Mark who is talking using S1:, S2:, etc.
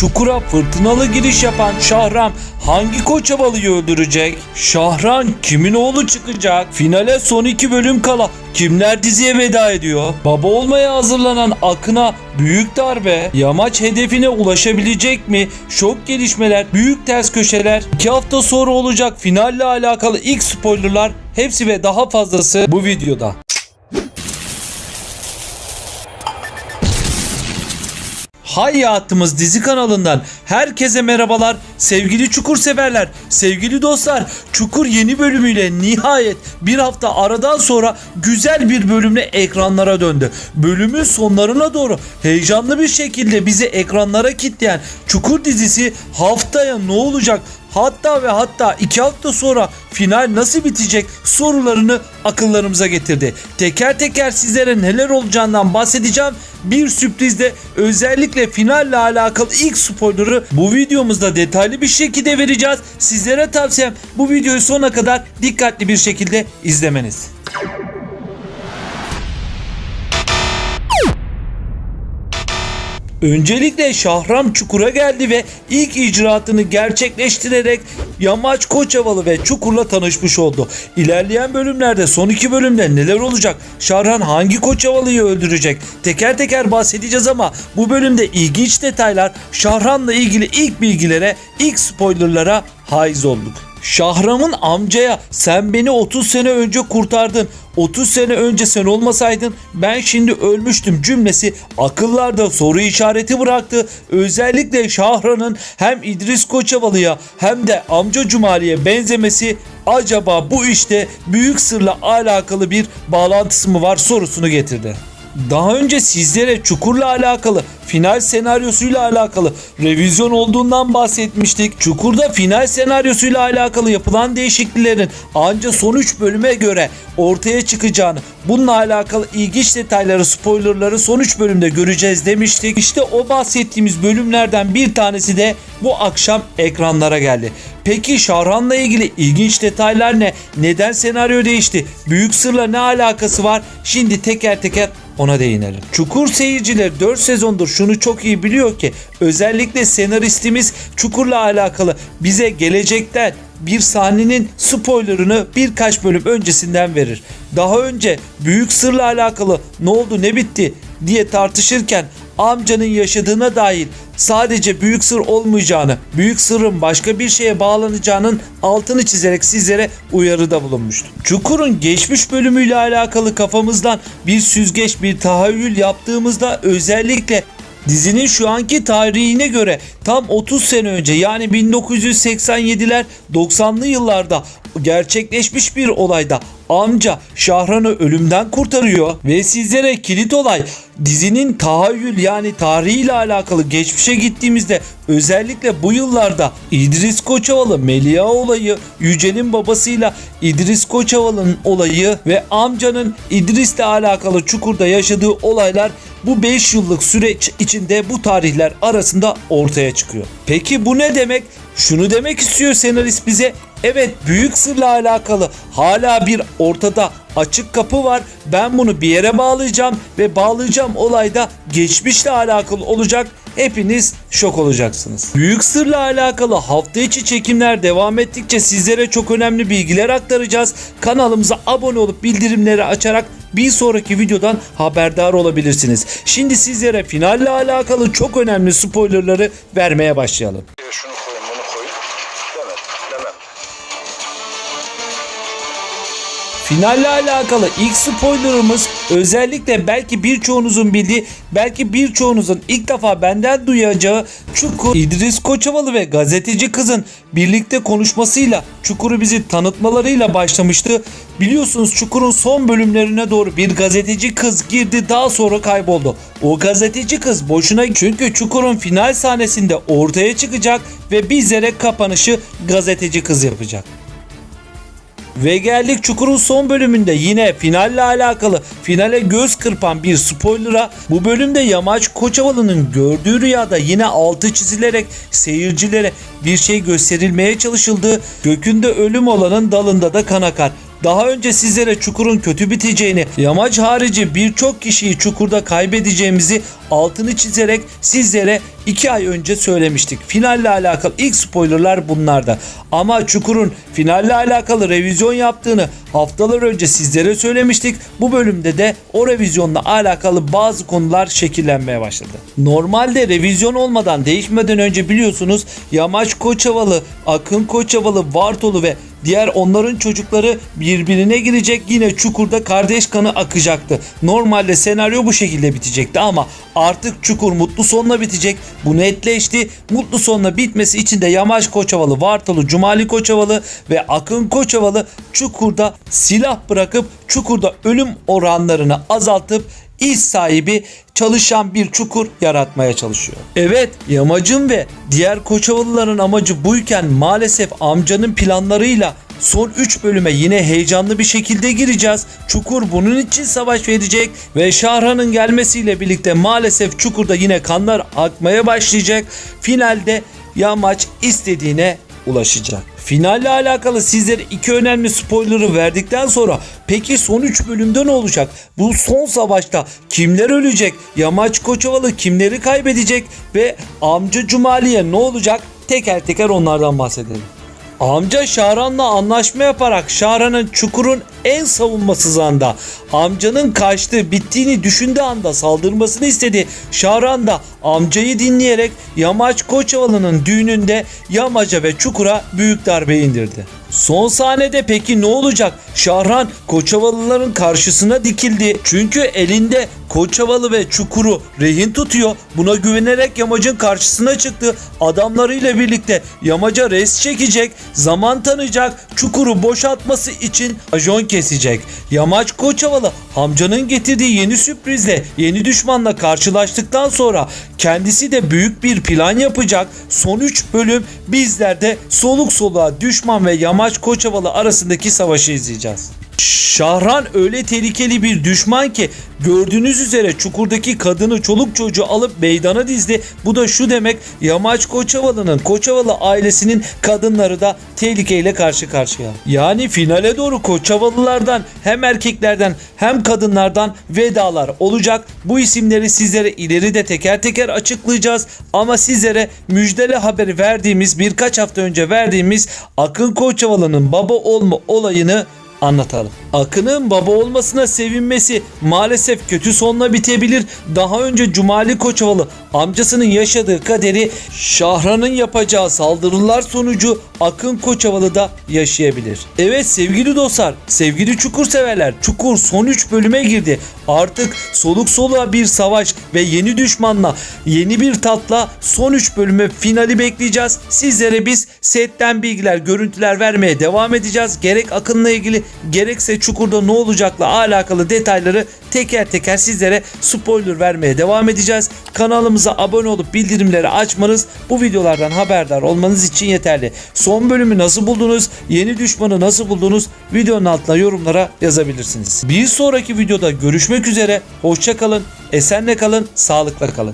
S1: Çukura fırtınalı giriş yapan Şahram hangi koç havalıyı öldürecek? Şahran kimin oğlu çıkacak? Finale son iki bölüm kala kimler diziye veda ediyor? Baba olmaya hazırlanan Akın'a büyük darbe. Yamaç hedefine ulaşabilecek mi? Şok gelişmeler, büyük ters köşeler. İki hafta sonra olacak finalle alakalı ilk spoilerlar hepsi ve daha fazlası bu videoda. Hayatımız dizi kanalından herkese merhabalar sevgili Çukur severler, sevgili dostlar. Çukur yeni bölümüyle nihayet bir hafta aradan sonra güzel bir bölümle ekranlara döndü. Bölümün sonlarına doğru heyecanlı bir şekilde bizi ekranlara kitleyen Çukur dizisi haftaya ne olacak? Hatta ve hatta iki hafta sonra final nasıl bitecek sorularını akıllarımıza getirdi. Teker teker sizlere neler olacağından bahsedeceğim. Bir sürprizde özellikle finalle alakalı ilk spoiler'ı bu videomuzda detaylı bir şekilde vereceğiz. Sizlere tavsiyem bu videoyu sona kadar dikkatli bir şekilde izlemeniz. Öncelikle Şahram Çukur'a geldi ve ilk icraatını gerçekleştirerek Yamaç Koçavalı ve Çukur'la tanışmış oldu. İlerleyen bölümlerde son iki bölümde neler olacak? Şahran hangi Koçavalı'yı öldürecek? Teker teker bahsedeceğiz ama bu bölümde ilginç detaylar Şahran'la ilgili ilk bilgilere, ilk spoilerlara haiz olduk. Şahram'ın amcaya sen beni 30 sene önce kurtardın. 30 sene önce sen olmasaydın ben şimdi ölmüştüm cümlesi akıllarda soru işareti bıraktı. Özellikle Şahran'ın hem İdris Koçavalı'ya hem de amca Cumali'ye benzemesi acaba bu işte büyük sırla alakalı bir bağlantısı mı var sorusunu getirdi. Daha önce sizlere Çukur'la alakalı final senaryosuyla alakalı revizyon olduğundan bahsetmiştik. Çukur'da final senaryosuyla alakalı yapılan değişikliklerin anca son 3 bölüme göre ortaya çıkacağını, bununla alakalı ilginç detayları, spoilerları son 3 bölümde göreceğiz demiştik. İşte o bahsettiğimiz bölümlerden bir tanesi de bu akşam ekranlara geldi. Peki Şahran'la ilgili ilginç detaylar ne? Neden senaryo değişti? Büyük sırla ne alakası var? Şimdi teker teker ona değinelim. Çukur seyircileri 4 sezondur şunu çok iyi biliyor ki özellikle senaristimiz Çukur'la alakalı bize gelecekten bir sahnenin spoilerını birkaç bölüm öncesinden verir. Daha önce büyük sırla alakalı ne oldu ne bitti diye tartışırken amcanın yaşadığına dair sadece büyük sır olmayacağını, büyük sırrın başka bir şeye bağlanacağının altını çizerek sizlere uyarıda bulunmuştu. Çukur'un geçmiş bölümüyle alakalı kafamızdan bir süzgeç, bir tahayyül yaptığımızda özellikle Dizinin şu anki tarihine göre tam 30 sene önce yani 1987'ler 90'lı yıllarda gerçekleşmiş bir olayda amca Şahran'ı ölümden kurtarıyor ve sizlere kilit olay dizinin tahayyül yani tarihiyle alakalı geçmişe gittiğimizde özellikle bu yıllarda İdris Koçovalı Melia olayı Yücel'in babasıyla İdris Koçovalı'nın olayı ve amcanın İdris'le alakalı çukurda yaşadığı olaylar bu 5 yıllık süreç içinde bu tarihler arasında ortaya çıkıyor. Peki bu ne demek? Şunu demek istiyor senarist bize. Evet büyük sırla alakalı hala bir ortada açık kapı var. Ben bunu bir yere bağlayacağım ve bağlayacağım olayda geçmişle alakalı olacak. Hepiniz şok olacaksınız. Büyük sırla alakalı hafta içi çekimler devam ettikçe sizlere çok önemli bilgiler aktaracağız. Kanalımıza abone olup bildirimleri açarak bir sonraki videodan haberdar olabilirsiniz. Şimdi sizlere finalle alakalı çok önemli spoilerları vermeye başlayalım.
S2: Ya şunu
S1: Finalle alakalı ilk spoilerımız özellikle belki birçoğunuzun bildiği, belki birçoğunuzun ilk defa benden duyacağı Çukur, İdris Koçovalı ve gazeteci kızın birlikte konuşmasıyla Çukur'u bizi tanıtmalarıyla başlamıştı. Biliyorsunuz Çukur'un son bölümlerine doğru bir gazeteci kız girdi daha sonra kayboldu. O gazeteci kız boşuna çünkü Çukur'un final sahnesinde ortaya çıkacak ve bizlere kapanışı gazeteci kız yapacak. Ve geldik Çukur'un son bölümünde yine finalle alakalı finale göz kırpan bir spoiler'a bu bölümde Yamaç Koçovalı'nın gördüğü rüyada yine altı çizilerek seyircilere bir şey gösterilmeye çalışıldığı gökünde ölüm olanın dalında da kan akar. Daha önce sizlere çukurun kötü biteceğini, yamaç harici birçok kişiyi çukurda kaybedeceğimizi altını çizerek sizlere 2 ay önce söylemiştik. Finalle alakalı ilk spoilerlar bunlarda. Ama Çukur'un finalle alakalı revizyon yaptığını haftalar önce sizlere söylemiştik. Bu bölümde de o revizyonla alakalı bazı konular şekillenmeye başladı. Normalde revizyon olmadan değişmeden önce biliyorsunuz Yamaç Koçavalı, Akın Koçavalı, Vartolu ve Diğer onların çocukları birbirine girecek yine çukurda kardeş kanı akacaktı. Normalde senaryo bu şekilde bitecekti ama artık çukur mutlu sonla bitecek. Bu netleşti. Mutlu sonla bitmesi için de Yamaç Koçavalı, Vartalı, Cumali Koçavalı ve Akın Koçavalı çukurda silah bırakıp çukurda ölüm oranlarını azaltıp iş sahibi çalışan bir çukur yaratmaya çalışıyor. Evet yamacın ve diğer Koçavalıların amacı buyken maalesef amcanın planlarıyla son 3 bölüme yine heyecanlı bir şekilde gireceğiz. Çukur bunun için savaş verecek ve Şahran'ın gelmesiyle birlikte maalesef Çukur'da yine kanlar akmaya başlayacak. Finalde Yamaç istediğine ulaşacak. Finalle alakalı sizlere iki önemli spoiler'ı verdikten sonra peki son 3 bölümde ne olacak? Bu son savaşta kimler ölecek? Yamaç Koçovalı kimleri kaybedecek? Ve amca Cumali'ye ne olacak? Teker teker onlardan bahsedelim. Amca Şahran'la anlaşma yaparak Şahran'ın çukurun en savunmasız anda amcanın kaçtığı bittiğini düşündüğü anda saldırmasını istedi. Şahran da amcayı dinleyerek Yamaç Koçovalı'nın düğününde Yamaca ve Çukur'a büyük darbe indirdi. Son sahnede peki ne olacak? Şahran Koçovalıların karşısına dikildi. Çünkü elinde Koçovalı ve Çukur'u rehin tutuyor. Buna güvenerek Yamacın karşısına çıktı. Adamlarıyla birlikte Yamaca res çekecek. Zaman tanıyacak. Çukur'u boşaltması için ajon kesecek. Yamaç Koçovalı amcanın getirdiği yeni sürprizle yeni düşmanla karşılaştıktan sonra kendisi de büyük bir plan yapacak. Son 3 bölüm bizler de soluk soluğa düşman ve Yamaç Koçovalı arasındaki savaşı izleyeceğiz. Şahran öyle tehlikeli bir düşman ki gördüğünüz üzere çukurdaki kadını çoluk çocuğu alıp meydana dizdi. Bu da şu demek Yamaç Koçovalı'nın Koçovalı ailesinin kadınları da tehlikeyle karşı karşıya. Yani finale doğru Koçovalılardan hem erkeklerden hem kadınlardan vedalar olacak. Bu isimleri sizlere ileride teker teker açıklayacağız. Ama sizlere müjdeli haberi verdiğimiz birkaç hafta önce verdiğimiz Akın Koçovalı'nın baba olma olayını anlatalım. Akın'ın baba olmasına sevinmesi maalesef kötü sonla bitebilir. Daha önce Cumali Koçovalı amcasının yaşadığı kaderi Şahran'ın yapacağı saldırılar sonucu Akın Koçovalı da yaşayabilir. Evet sevgili dostlar, sevgili çukur severler, Çukur son 3 bölüme girdi. Artık soluk soluğa bir savaş ve yeni düşmanla, yeni bir tatla son 3 bölüme finali bekleyeceğiz. Sizlere biz setten bilgiler, görüntüler vermeye devam edeceğiz. Gerek Akın'la ilgili gerekse Çukur'da ne olacakla alakalı detayları teker teker sizlere spoiler vermeye devam edeceğiz. Kanalımıza abone olup bildirimleri açmanız bu videolardan haberdar olmanız için yeterli. Son bölümü nasıl buldunuz? Yeni düşmanı nasıl buldunuz? Videonun altına yorumlara yazabilirsiniz. Bir sonraki videoda görüşmek üzere. Hoşça kalın, esenle kalın, sağlıkla kalın.